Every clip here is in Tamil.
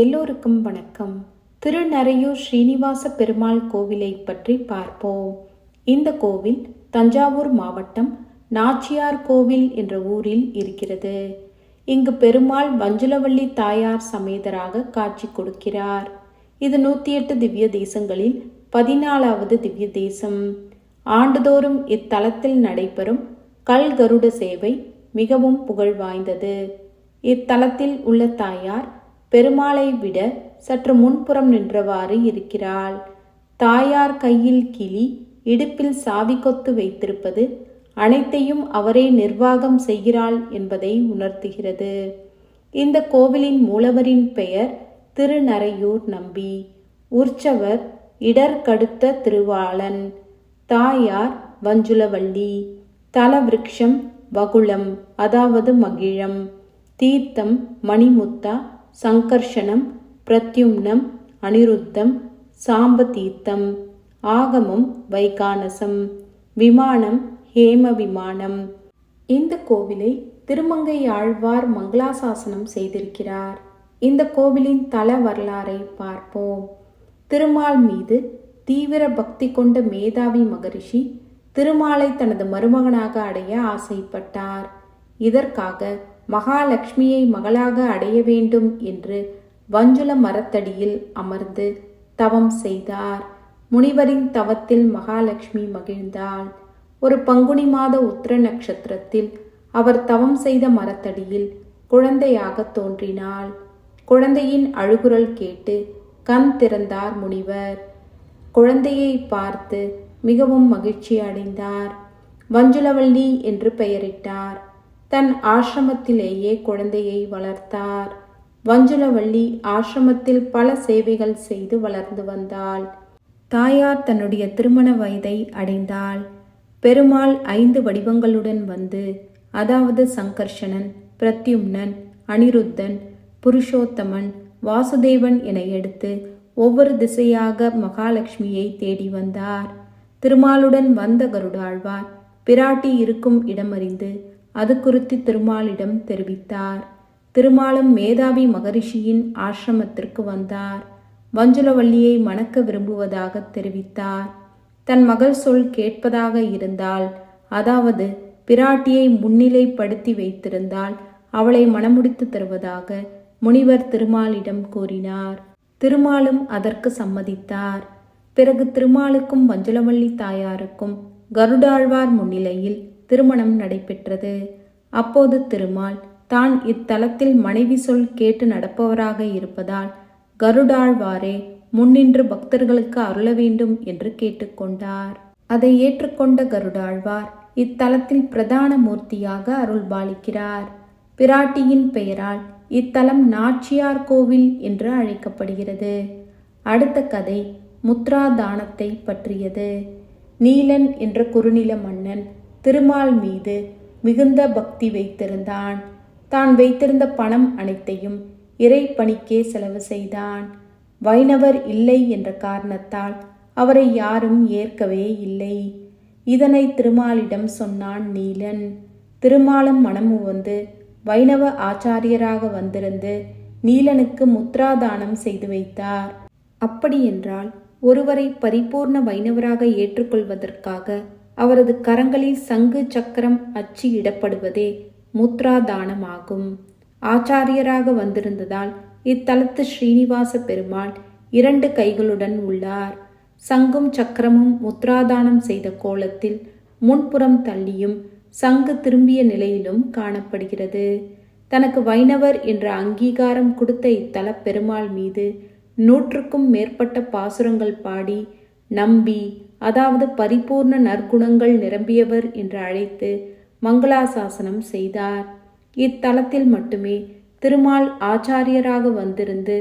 எல்லோருக்கும் வணக்கம். திருநறையூர் ஸ்ரீனிவாச பெருமாள் கோவிலை பற்றி பார்ப்போம். இந்த கோவில் தஞ்சாவூர் மாவட்டம் நாச்சியார் கோவில் என்ற ஊரில் இருக்கிறது. இங்கு பெருமாள் மஞ்சுளவள்ளி தாயார் சமேதராக காட்சி கொடுக்கிறார். இது நூற்றி எட்டு திவ்ய தேசங்களில் பதினாலாவது திவ்ய தேசம். ஆண்டுதோறும் இத்தலத்தில் நடைபெறும் கல் கருட சேவை மிகவும் புகழ் வாய்ந்தது. இத்தலத்தில் உள்ள தாயார் பெருமாளை விட சற்று முன்புறம் நின்றவாறு இருக்கிறாள். தாயார் கையில் கிளி இடுப்பில் சாவி கொத்து வைத்திருப்பது அனைத்தையும் அவரே நிர்வாகம் செய்கிறாள் என்பதை உணர்த்துகிறது. இந்த கோவிலின் மூலவரின் பெயர் திருநரையூர் நம்பி. உற்சவர் இடர்கடுத்த திருவாளன். தாயார் வஞ்சுலவள்ளி. தலவிருக்ஷம் வகுளம் அதாவது மகிழம். தீர்த்தம் மணிமுத்தா சங்கர்ஷணம் பிரத்யும்னம் அனிருத்தம் சாம்பதீர்த்தம் ஆகமம் வைகானசம் விமானம் ஹேம விமானம் இந்த கோவிலை திருமங்கை ஆழ்வார் மங்களாசாசனம் செய்திருக்கிறார். இந்த கோவிலின் தல வரலாறை பார்ப்போம். திருமால் மீது தீவிர பக்தி கொண்ட மேதாவி மகரிஷி திருமாலை தனது மருமகனாக அடைய ஆசைப்பட்டார். இதற்காக மகாலட்சுமியை மகளாக அடைய வேண்டும் என்று வஞ்சுல மரத்தடியில் அமர்ந்து தவம் செய்தார். முனிவரின் தவத்தில் மகாலட்சுமி மகிழ்ந்தாள். ஒரு பங்குனி மாத உத்திர நட்சத்திரத்தில் அவர் தவம் செய்த மரத்தடியில் குழந்தையாக தோன்றினாள். குழந்தையின் அழுகுரல் கேட்டு கண் திறந்தார் முனிவர். குழந்தையை பார்த்து மிகவும் மகிழ்ச்சி அடைந்தார். வஞ்சுலவள்ளி என்று பெயரிட்டார். தன் ஆசிரமத்திலேயே குழந்தையை வளர்த்தார். வஞ்சுலவள்ளி ஆசிரமத்தில் பல சேவைகள் செய்து வளர்ந்து வந்தாள். தாயார் தன்னுடைய திருமண வயதை அடைந்தாள். பெருமாள் ஐந்து வடிவங்களுடன் வந்து அதாவது சங்கர்ஷணன் பிரத்யும்னன் அனிருத்தன் புருஷோத்தமன் வாசுதேவன் என எடுத்து ஒவ்வொரு திசையாக மகாலட்சுமியை தேடி வந்தார். திருமாலுடன் வந்த கருடாழ்வார் பிராட்டி இருக்கும் இடமறிந்து அது குறித்து திருமாலிடம் தெரிவித்தார். திருமாலும் மேதாவி மகரிஷியின் ஆசிரமத்திற்கு வந்தார். வஞ்சுலவள்ளியை மணக்க விரும்புவதாக தெரிவித்தார். தன் மகள் சொல் கேட்பதாக இருந்தால் அதாவது பிராட்டியை முன்னிலைப்படுத்தி வைத்திருந்தால் அவளை மணமுடித்து தருவதாக முனிவர் திருமாலிடம் கூறினார். திருமாலும் அதற்கு சம்மதித்தார். பிறகு திருமாலுக்கும் வஞ்சுலவள்ளி தாயாருக்கும் கருடாழ்வார் முன்னிலையில் திருமணம் நடைபெற்றது. அப்போது திருமால் தான் இத்தலத்தில் மனைவி சொல் கேட்டு நடப்பவராக இருப்பதால் கருடாழ்வாரே முன்னின்று பக்தர்களுக்கு அருள வேண்டும் என்று கேட்டுக்கொண்டார். அதை ஏற்றுக்கொண்ட கருடாழ்வார் இத்தலத்தில் பிரதான மூர்த்தியாக அருள்பாலிக்கிறார் பிராட்டியின் பெயரால் இத்தலம் நாச்சியார் கோவில் என்று அழைக்கப்படுகிறது. அடுத்த கதை முத்ராதானத்தை பற்றியது. நீலன் என்ற குறுநில மன்னன் திருமால் மீது மிகுந்த பக்தி வைத்திருந்தான். தான் வைத்திருந்த பணம் அனைத்தையும் இறை பணிக்கே செலவு செய்தான். வைணவர் இல்லை என்ற காரணத்தால் அவரை யாரும் ஏற்கவே இல்லை. இதனை திருமாலிடம் சொன்னான் நீலன். திருமாலும் மனமு வந்து வைணவ ஆச்சாரியராக வந்திருந்து நீலனுக்கு முத்ராதானம் செய்து வைத்தார். அப்படியென்றால் ஒருவரை பரிபூர்ண வைணவராக ஏற்றுக்கொள்வதற்காக அவரது கரங்களில் சங்கு சக்கரம் அச்சு இடப்படுவதே முத்ராதானமாகும். ஆச்சாரியராக வந்திருந்ததால் இத்தலத்து ஸ்ரீனிவாச பெருமாள் இரண்டு கைகளுடன் உள்ளார். சங்கும் சக்கரமும் முத்ராதானம் செய்த கோலத்தில் முன்புறம் தள்ளியும் சங்கு திரும்பிய நிலையிலும் காணப்படுகிறது. தனக்கு வைணவர் என்ற அங்கீகாரம் கொடுத்த இத்தல பெருமாள் மீது நூற்றுக்கும் மேற்பட்ட பாசுரங்கள் பாடி நம்பி அதாவது பரிபூர்ண நற்குணங்கள் நிரம்பியவர் என்று அழைத்து மங்களாசாசனம் செய்தார். இத்தலத்தில் மட்டுமே திருமால் ஆச்சாரியராக வந்திருந்து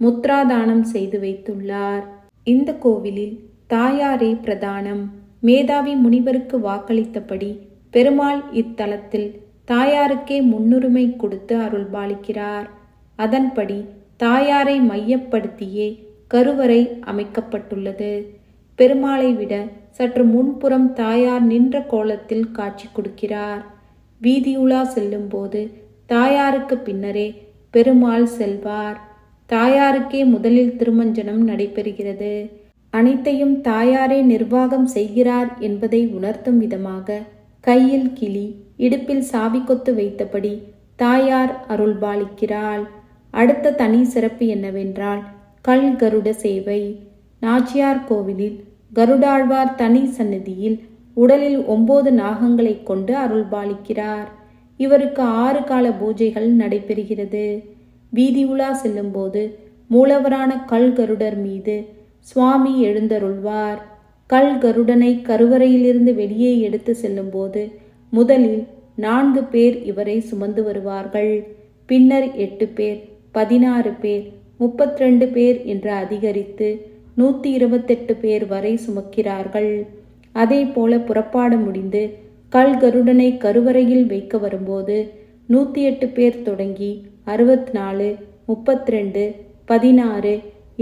முத்ராதானம் செய்து வைத்துள்ளார். இந்த கோவிலில் தாயாரே பிரதானம். மேதாவி முனிவருக்கு வாக்களித்தபடி பெருமாள் இத்தலத்தில் தாயாருக்கே முன்னுரிமை கொடுத்து அருள்பாலிக்கிறார். அதன்படி தாயாரை மையப்படுத்தியே கருவறை அமைக்கப்பட்டுள்ளது. பெருமாளை விட சற்று முன்புறம் தாயார் நின்ற கோலத்தில் காட்சி கொடுக்கிறார். வீதியுலா செல்லும்போது தாயாருக்கு பின்னரே பெருமாள் செல்வார். தாயாருக்கே முதலில் திருமஞ்சனம் நடைபெறுகிறது. அனைத்தையும் தாயாரே நிர்வாகம் செய்கிறார் என்பதை உணர்த்தும் விதமாக கையில் கிளி இடுப்பில் சாவி கொத்து வைத்தபடி தாயார் அருள்பாலிக்கிறாள். அடுத்த தனி சிறப்பு என்னவென்றால் கல் கருட சேவை. நாச்சியார் கோவிலில் கருடாழ்வார் தனி சந்நிதியில் உடலில் ஒன்பது நாகங்களை கொண்டு அருள்பாலிக்கிறார். இவருக்கு ஆறு கால பூஜைகள் நடைபெறுகிறது. வீதி உலா செல்லும்போது மூலவரான கல் கருடர் மீது சுவாமி எழுந்தருள்வார். கல் கருடனை கருவறையிலிருந்து வெளியே எடுத்து செல்லும்போது முதலில் நான்கு பேர் இவரை சுமந்து வருவார்கள். பின்னர் எட்டு பேர் பதினாறு பேர் முப்பத்திரண்டு பேர் என்று அதிகரித்து நூற்றி இருபத்தெட்டு பேர் வரை சுமக்கிறார்கள். அதே போல புறப்பாடு முடிந்து கல் கருடனை கருவறையில் வைக்க வரும்போது நூற்றி எட்டு பேர் தொடங்கி அறுபத்தி நாலு முப்பத்தி ரெண்டு பதினாறு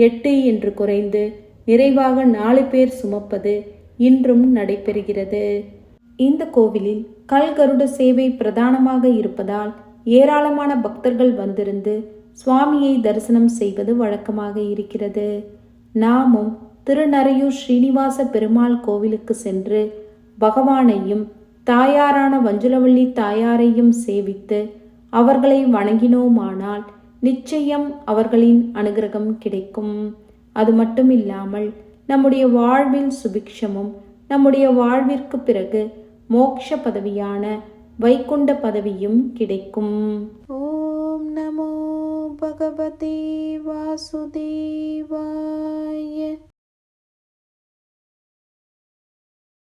எட்டு என்று குறைந்து நிறைவாக நாலு பேர் சுமப்பது இன்றும் நடைபெறுகிறது. இந்த கோவிலில் கல் கருட சேவை பிரதானமாக இருப்பதால் ஏராளமான பக்தர்கள் வந்திருந்து சுவாமியை தரிசனம் செய்வது வழக்கமாக இருக்கிறது. நாமும் திருநறையூர் ஸ்ரீனிவாச பெருமாள் கோவிலுக்கு சென்று பகவானையும் தாயாரான வஞ்சுலவள்ளி தாயாரையும் சேவித்து அவர்களை வணங்கினோமானால் நிச்சயம் அவர்களின் அனுகிரகம் கிடைக்கும். அது மட்டும் இல்லாமல் நம்முடைய வாழ்வில் சுபிக்ஷமும் நம்முடைய வாழ்விற்கு பிறகு மோக்ஷ பதவியான வைகுண்ட பதவியும் கிடைக்கும். ஓம் நமோ भगवते वासुदेवाय।